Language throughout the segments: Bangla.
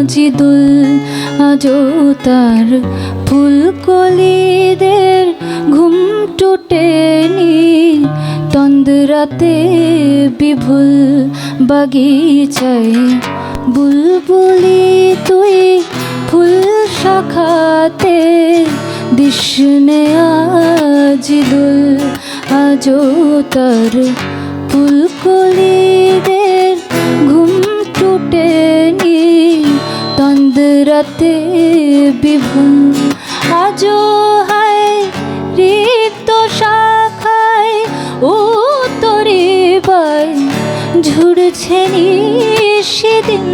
আজিদুল আজও তার ফুলকলিদের ঘুম টুটেনি। তন্দ্রাতে বিভুল বাগিচায় বুলবুলি তুই ফুল শাখাতে দিশনে আজিদুল, আজও তার ফুলকলিদের তন্দ্রাতে বিভুল আজো হায় রিক্ত শাখায় ও তরি বাই ঝুড়ছে সেদিন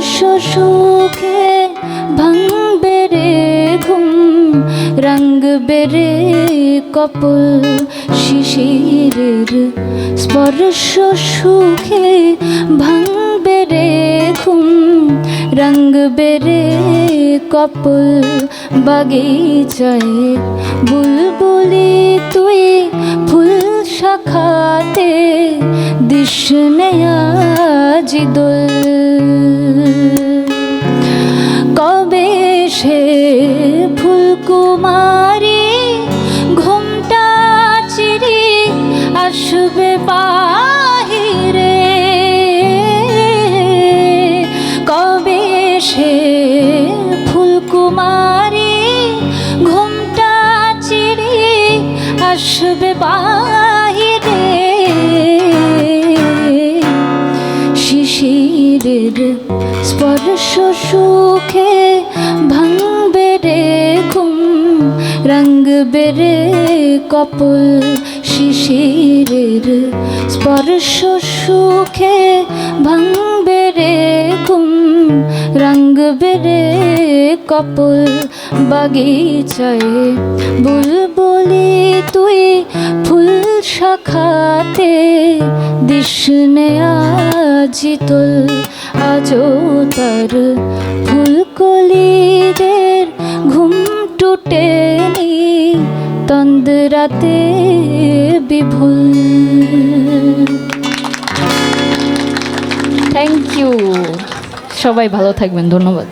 সুখে ভাঙবে রে ঘুম রঙ্গ বেরে কপল শিশিরের স্পর্শ সুখে ভাঙবে রে ঘুম রঙ্গ বেরে কপল বাগিচায় বুলবুলি তুই ফুল শাখাতে দিশনেয়া জিদুল। ফুলকুমারী ঘুমটা চিরি আসবে বাহিরে। কবে সে ফুলকুমারী ঘুমটা চিরি আসবে বাহিরে? শিশিরের স্পর্শ সুখে ভাঙবে বেরে কপল শিশিরের স্পর্শ সুখে ভাঙবে রে ঘুম রঙ্গ বেরে কপল বাগিচায়। বুলবুলি, তুই ফুল শাখাতে দিশনে আজিতুল আজও তার ফুলকলিদের তন্দ্রাতে বিভুল থ্যাংক ইউ সবাই ভালো থাকবেন ধন্যবাদ।